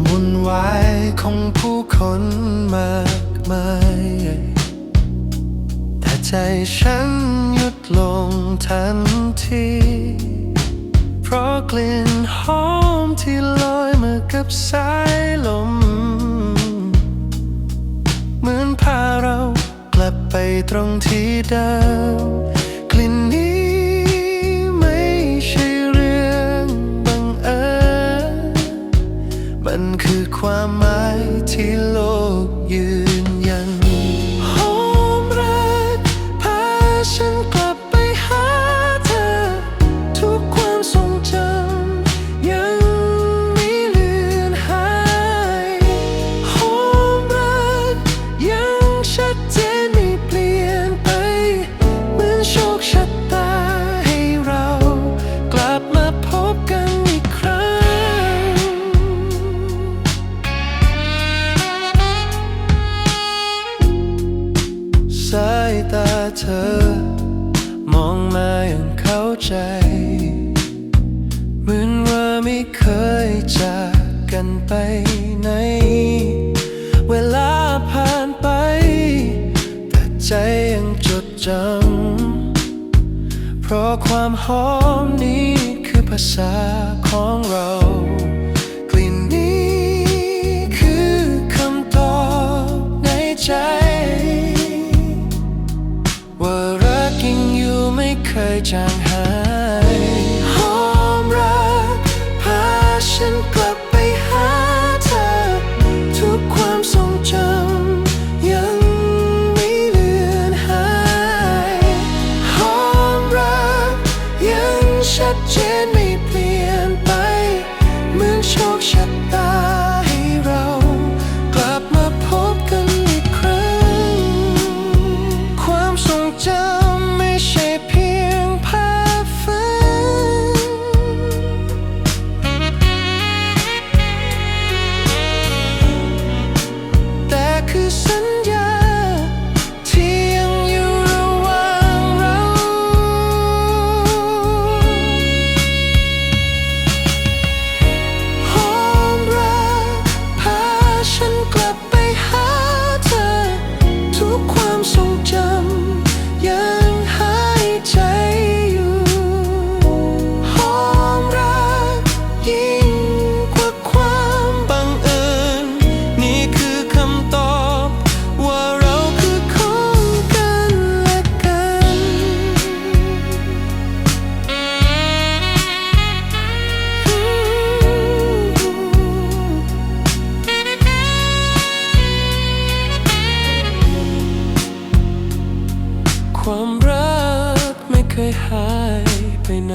ความวุ่นวายของผู้คนมากมาย แต่ใจฉันหยุดลงทันที เพราะกลิ่นหอมที่ลอยมากับสายลม เหมือนพาเรากลับไปตรงที่เดิม คือความหมายที่โลกยืนยันหอมรักพาฉันกลับไป ตาเธอ มองมาอย่างเข้าใจ เหมือนว่าไม่เคยจากกันไปไหน เวลาผ่านไป แต่ใจยังจดจำเพราะความหอมนี้คือภาษาของ เหายไปไหน